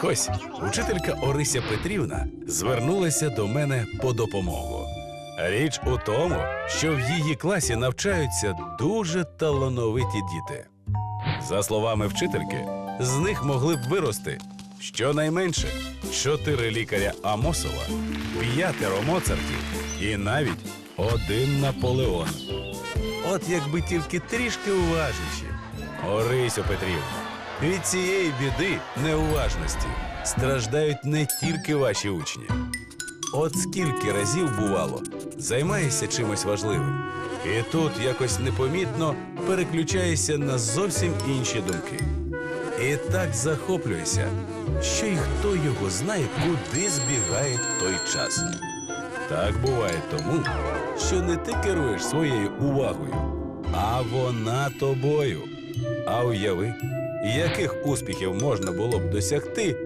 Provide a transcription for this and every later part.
Так ось учителька Орися Петрівна звернулася до мене по допомогу. Річ у тому, що в її класі навчаються дуже талановиті діти. За словами вчительки, з них могли б вирости щонайменше чотири лікаря Амосова, п'ятеро Моцартів і навіть один Наполеон. От якби тільки трішки уважніші. Орисю Петрівна, від цієї біди неуважності страждають не тільки ваші учні. От скільки разів бувало, займаєшся чимось важливим, і тут якось непомітно переключаєшся на зовсім інші думки. І так захоплюєшся, що й хто його знає, куди збігає той час. Так буває тому, що не ти керуєш своєю увагою, а вона тобою. А уяви, яких успіхів можна було б досягти,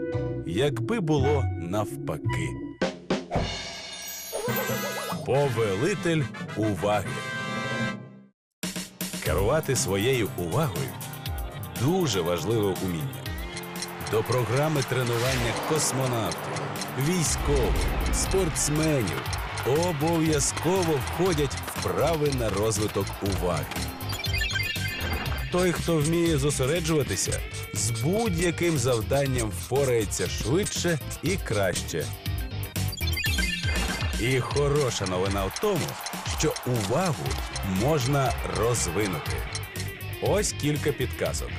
якби було навпаки. Повелитель уваги. Керувати своєю увагою дуже важливе уміння. До програми тренування космонавтів, військових, спортсменів обов'язково входять вправи на розвиток уваги. Той, хто вміє зосереджуватися, з будь-яким завданням впорається швидше і краще. І хороша новина в тому, що увагу можна розвинути. Ось кілька підказок.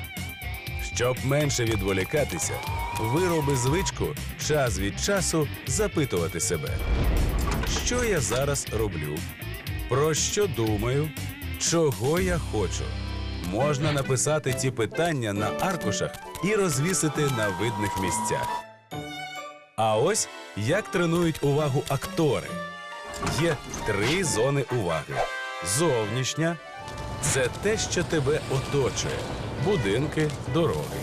Щоб менше відволікатися, вироби звичку час від часу запитувати себе, що я зараз роблю, про що думаю, чого я хочу. Можна написати ці питання на аркушах і розвісити на видних місцях. А ось як тренують увагу актори. Є три зони уваги: зовнішня це те, що тебе оточує: будинки, дороги.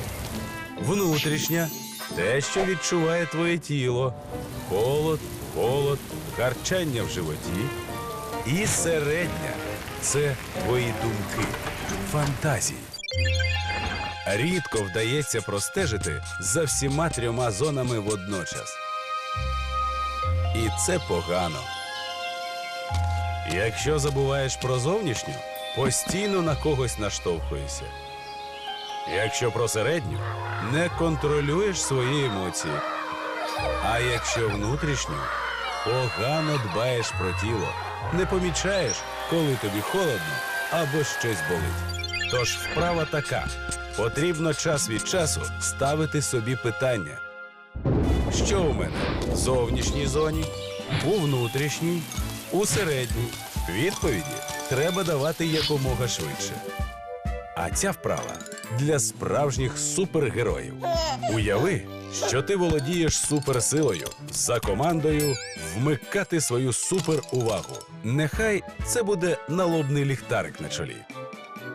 Внутрішня те, що відчуває твоє тіло, холод, холод, харчання в животі. І середня це твої думки, фантазії. Рідко вдається простежити за всіма трьома зонами водночас. І це погано. Якщо забуваєш про зовнішню, постійно на когось наштовхуєшся. Якщо про середню, не контролюєш свої емоції. А якщо внутрішню, погано дбаєш про тіло, не помічаєш, коли тобі холодно або щось болить. Тож вправа така: потрібно час від часу ставити собі питання. Що у мене в зовнішній зоні, у внутрішній, у середній. Відповіді треба давати якомога швидше. А ця вправа для справжніх супергероїв. Уяви, що ти володієш суперсилою за командою вмикати свою суперувагу. Нехай це буде налобний ліхтарик на чолі.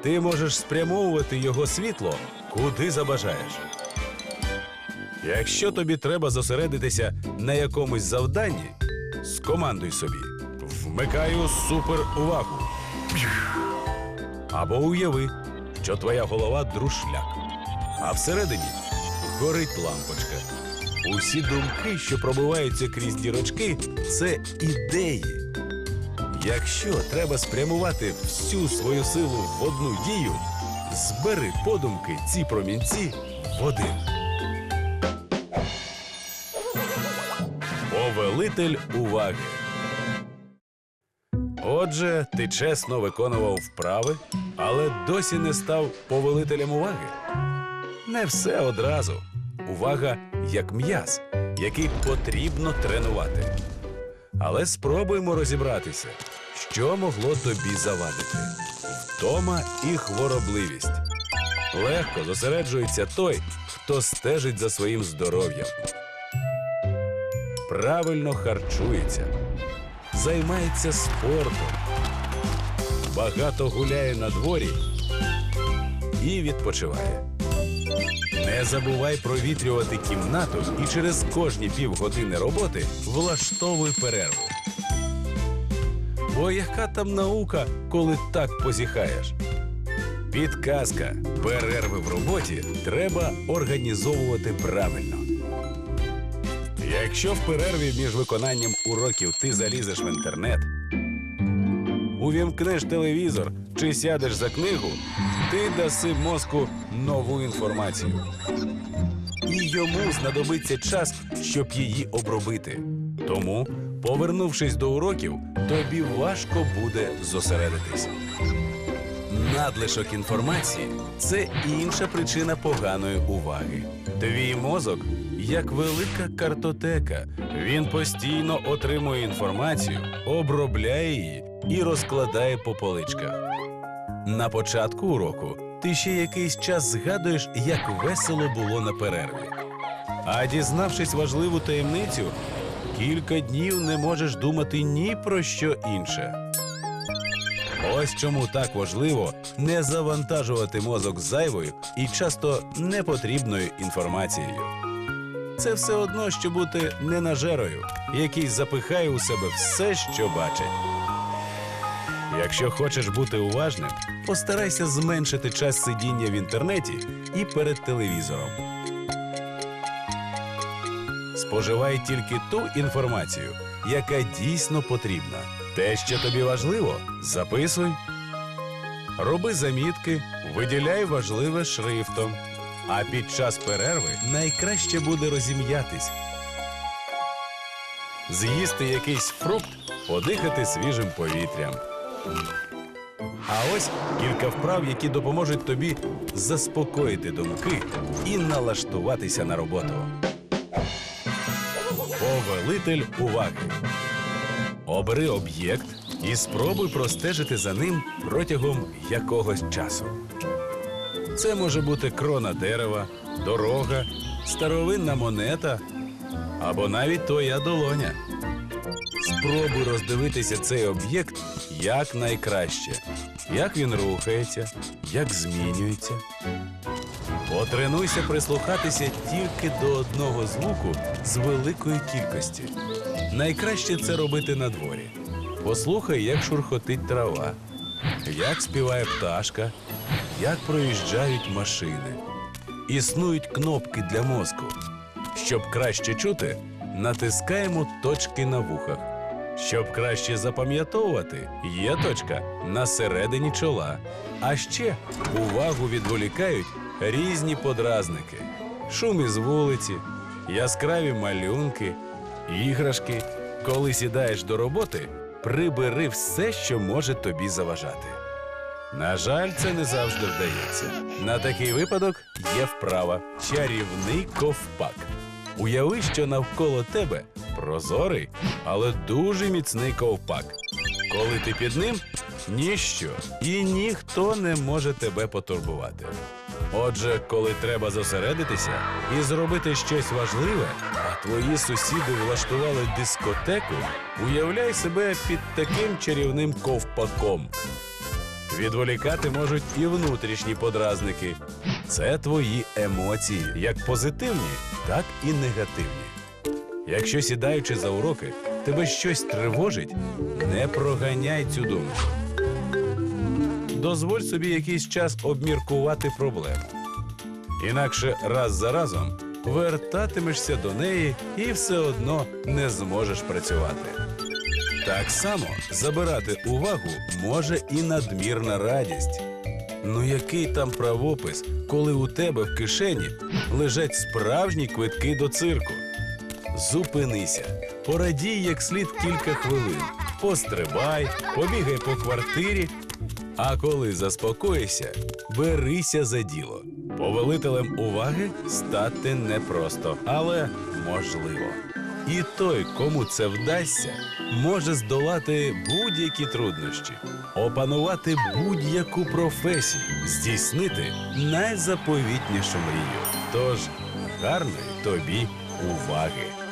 Ти можеш спрямовувати його світло куди забажаєш. Якщо тобі треба зосередитися на якомусь завданні, скомандуй собі: вмикаю суперувагу. Або уяви, що твоя голова друшляк, а всередині горить лампочка. Усі думки, що пробиваються крізь дірочки, це ідеї. Якщо треба спрямувати всю свою силу в одну дію, збери подумки ці промінці в один. Повелитель уваги. Отже, ти чесно виконував вправи, але досі не став повелителем уваги. Не все одразу. Увага як м'яз, який потрібно тренувати. Але спробуємо розібратися, що могло тобі завадити. Втома і хворобливість. Легко зосереджується той, хто стежить за своїм здоров'ям. Правильно харчується, займається спортом, багато гуляє на дворі і відпочиває. Не забувай провітрювати кімнату і через кожні півгодини роботи влаштовуй перерву. Бо яка там наука, коли так позіхаєш? Підказка. Перерви в роботі треба організовувати правильно. Якщо в перерві між виконанням уроків ти залізеш в інтернет, увімкнеш телевізор чи сядеш за книгу, ти даси мозку нову інформацію. І йому знадобиться час, щоб її обробити. Тому, повернувшись до уроків, тобі важко буде зосередитись. Надлишок інформації це інша причина поганої уваги. Твій мозок як велика картотека. Він постійно отримує інформацію, обробляє її і розкладає по поличках. На початку уроку ти ще якийсь час згадуєш, як весело було на перерві. А дізнавшись важливу таємницю, кілька днів не можеш думати ні про що інше. Ось чому так важливо не завантажувати мозок зайвою і часто непотрібною інформацією. Це все одно, що бути ненажерою, який запихає у себе все, що бачить. Якщо хочеш бути уважним, постарайся зменшити час сидіння в інтернеті і перед телевізором. Споживай тільки ту інформацію, яка дійсно потрібна. Те, що тобі важливо, записуй. Роби замітки, виділяй важливе шрифтом. А під час перерви найкраще буде розім'ятись. З'їсти якийсь фрукт, подихати свіжим повітрям. А ось кілька вправ, які допоможуть тобі заспокоїти думки і налаштуватися на роботу. Повелитель уваги. Обери об'єкт і спробуй простежити за ним протягом якогось часу. Це може бути крона дерева, дорога, старовинна монета або навіть твоя долоня. Спробуй роздивитися цей об'єкт як найкраще, як він рухається, як змінюється. Потренуйся прислухатися тільки до одного звуку з великої кількості. Найкраще це робити на дворі. Послухай, як шурхотить трава, як співає пташка, як проїжджають машини. Існують кнопки для мозку. Щоб краще чути, натискаємо точки на вухах. Щоб краще запам'ятовувати, є точка на середині чола. А ще увагу відволікають різні подразники: шум із вулиці, яскраві малюнки, іграшки. Коли сідаєш до роботи, прибери все, що може тобі заважати. На жаль, це не завжди вдається. На такий випадок є вправа чарівний ковпак. Уяви, що навколо тебе прозорий, але дуже міцний ковпак. Коли ти під ним, ніщо і ніхто не може тебе потурбувати. Отже, коли треба зосередитися і зробити щось важливе, а твої сусіди влаштували дискотеку, уявляй себе під таким чарівним ковпаком. Відволікати можуть і внутрішні подразники. Це твої емоції, як позитивні, так і негативні. Якщо сідаючи за уроки, тебе щось тривожить, не проганяй цю думку. Дозволь собі якийсь час обміркувати проблему. Інакше раз за разом вертатимешся до неї і все одно не зможеш працювати. Так само забирати увагу може і надмірна радість. Ну який там правопис, коли у тебе в кишені лежать справжні квитки до цирку? Зупинися, порадій як слід кілька хвилин, пострибай, побігай по квартирі. А коли заспокоїшся, берися за діло. Повелителем уваги стати непросто, але можливо. І той, кому це вдасться, може здолати будь-які труднощі, опанувати будь-яку професію, здійснити найзаповітнішу мрію. Тож гарної тобі уваги!